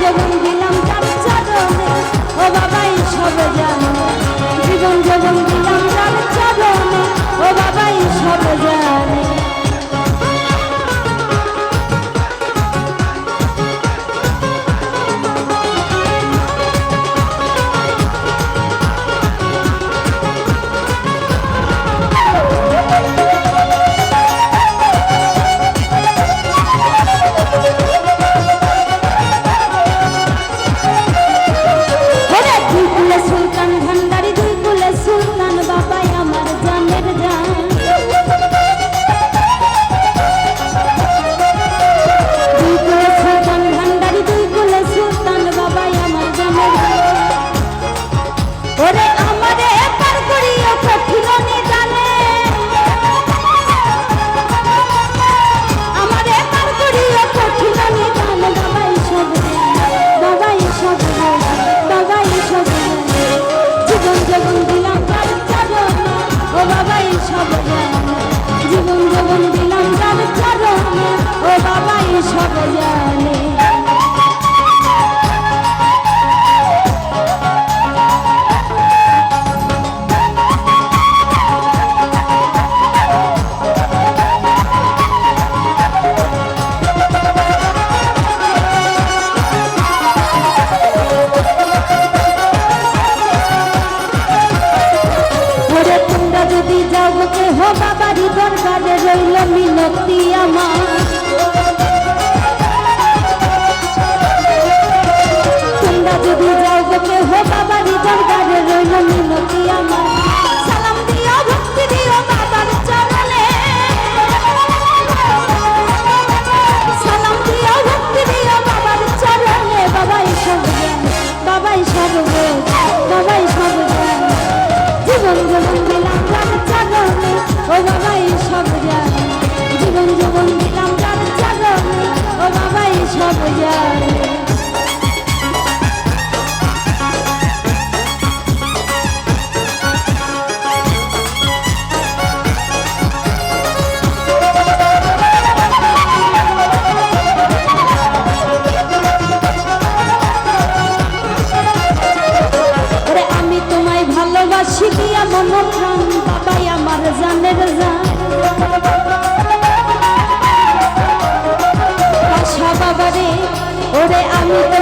যেদিন দিলাম জীবন জীবন দিলাম যার চরণে। ও বাবাই সব যায় ও বাবা সব জীবন জীবন দিলাম তার জাগরণে ও বাবা সব জানি ভালোবাসি দিয়া মন প্রাণ সবাই আমার জানের জান। আশা বাবারে ওরে আমি তো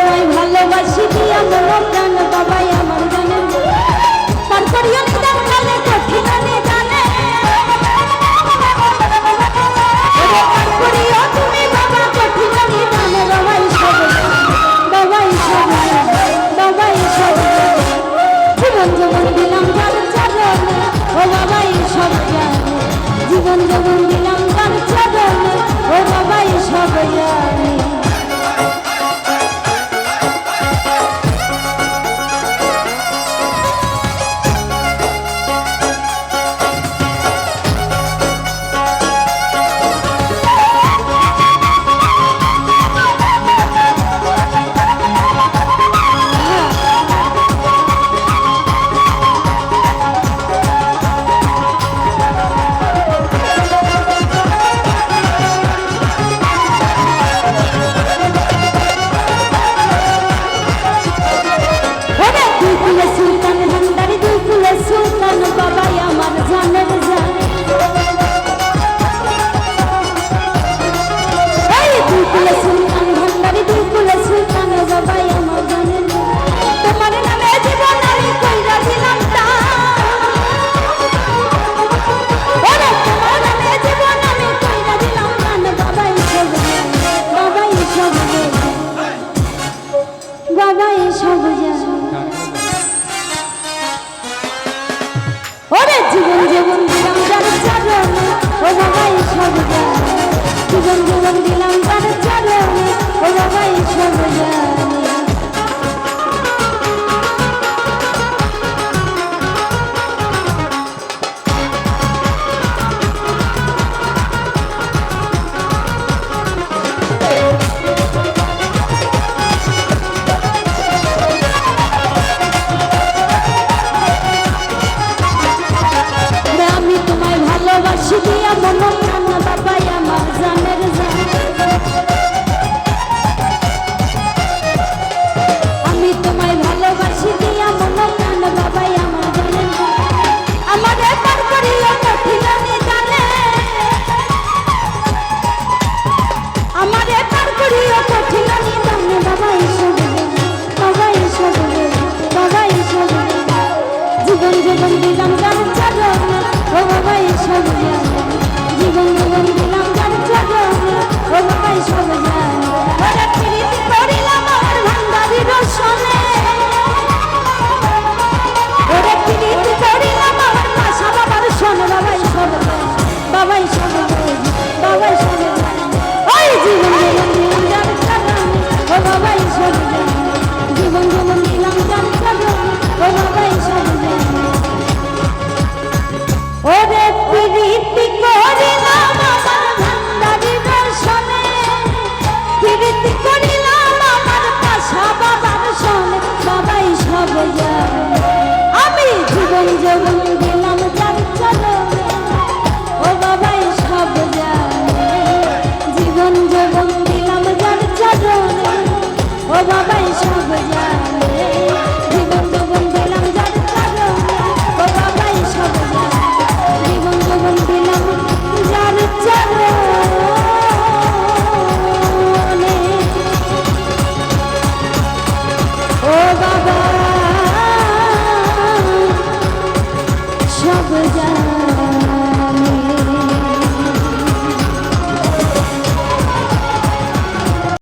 Shabu.